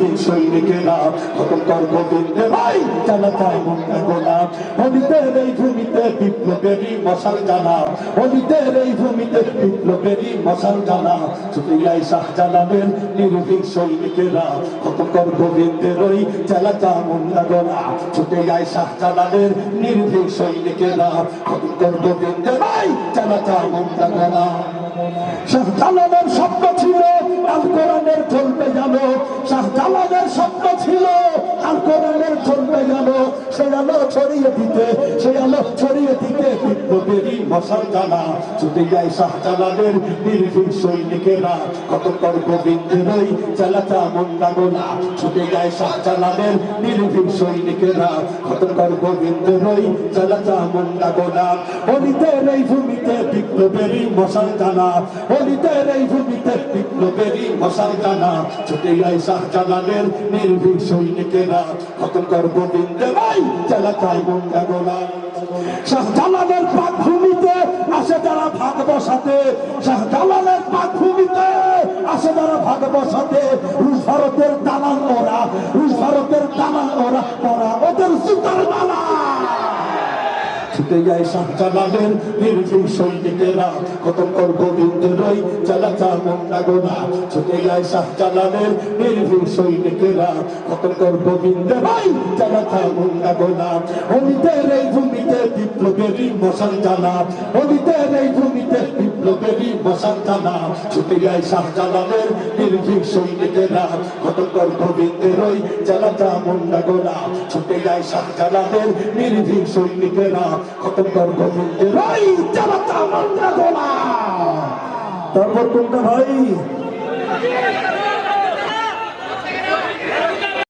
নির্ভীক সৈনিকেরা খতম কর গোবিন্দে ভাই চালাতায় মুন্ডা গোলা অলিতের এই ভূমিতে বিপ্লবেরই মশাল জানা। অলিতের এই ভূমিতে বিপ্লবেরই মশাল জানা। ছুটে যায় শাহজালালের নির্ভীক সৈনিকেরা খতম কর গোবিন্দের ওই চালাতা মুন্ডা গোলা ছুটে যায় শাহজালালের নির্ভীক সৈনিকেরা খতম কর গোবিন্দের ভাই চালাতা মুন্ডা গোলা শাহজালালের স্বপ্ন ছিল আল কোরআনের গেল শাহজালালের স্বপ্ন ছিল আল কোরআনের চলবে গেল সে আলো ছড়িয়ে দিতে, সে আলো ছড়িয়ে দিতে বিপ্লবেরই মশাল জানা। ছুটে যায় সৈনিকেরা কত কর গোবিন্দের ওই চালাতা মন্ডা গোলা। ছুটে যায় সৈনিকেরা কত কর গোবিন্দের ওই চালাতা মন্ডা গোলা। অলিতের এই ভূমিতে বিপ্লবেরই মশাল জানা অলিতের এই ভূমিতে বিপ্লবেরই মশাল জানা ছুটে যায় শাহজালালের নির্ভীক সৈনিকেরা, খতম কর গোবিন্দ ভাই চালাতাই মন্ডা গোলা। শাহজালালের পাক ভূমিতে আসে যারা ভাগ বসাতে, শাহজালালের পাক ভূমিতে আসে যারা ভাগ বসাতে, রুশ ভারতের দালাল ওরা, রুশ ভারতের দালাল ওরা ওরা ওদের সুতার মালা। ছুটে যায় শাহজালালের নির্ভীক সৈনিকেরা। কত কর গোবিন্দের ওই চালাচা মন্ডা গোনা। ছুটে যায় শাহজালালের নির্ভীক সৈনিকেরা। কত কর গোবিন্দের চালা চা মন্ডা গোনা। অমিতের এই ভূমিতে বিপ্লবেরই মশাল জানা। অমিতের এই ভূমিতে বিপ্লবেরই বসার জানা ছুটে যায় শাহজালালের নির্ভীক সৈনিকেরা কত কর গোবিন্দের মুন্ডা গোলা ছুটে যায় শাহজালালের নির্ভীক সৈনিকেরা কত কর গোবিন্দের মুন্ডা গোলা। তারপর কোনটা ভাই